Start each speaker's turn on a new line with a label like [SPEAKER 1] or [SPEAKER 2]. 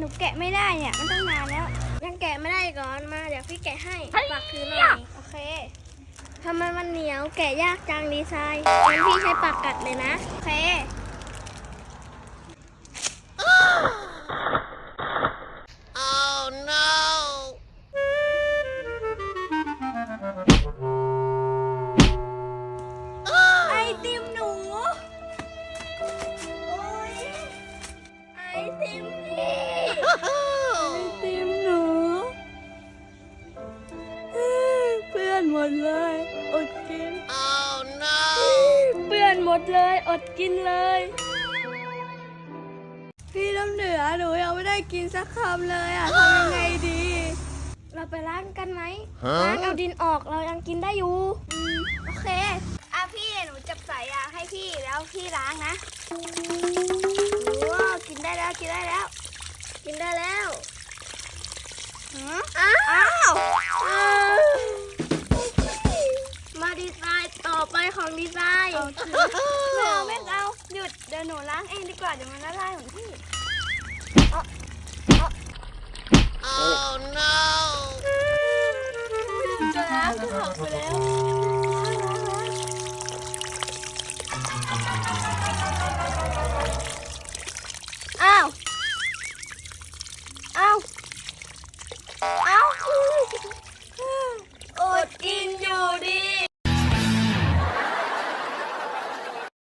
[SPEAKER 1] นูแกะไม่ได้เนี่ยมันตั้งนานแล้วยังแกะไม่ได้ก่อนมาเดี๋ยวพี่แกะให้ฝากถือหน่อยโอเคทำไมมันเหนียวแกะยากจังดีไซน์งั้นพี่ใช้ปากกัดเลยนะโอเคไอติมหนู โอ้ยไอติมพี่
[SPEAKER 2] ไอติมหนูเอ้ยเปื้อนหมดเลย อดกิน
[SPEAKER 1] เปื้อนหมดเลย อดกินเลย
[SPEAKER 2] พี่น้ำเหนือหนูยังไม่ได้กินสักคำเลยอะทำยังไงดี
[SPEAKER 1] เราไปล้างกันไหมล้างเอาดินออกเรายังกินได้อยู่อืมโอเค อะพี่หนูจับสายยางให้พี่แล้วพี่ล้างนะว้าวกินได้แล้วกินได้แล้ว กินได้แล้วหืออ้าวอ้าวมาดีไซน์ต่อไปของดีไซน์
[SPEAKER 2] เอาเถ
[SPEAKER 1] ไม่เอา
[SPEAKER 2] อะ
[SPEAKER 1] ไม่เอาหยุดเดี๋ยวหนูล้างเองดีกว่าเดี๋ยวมันละลายของพี่
[SPEAKER 2] จะล้างก็ออกไปแล้ว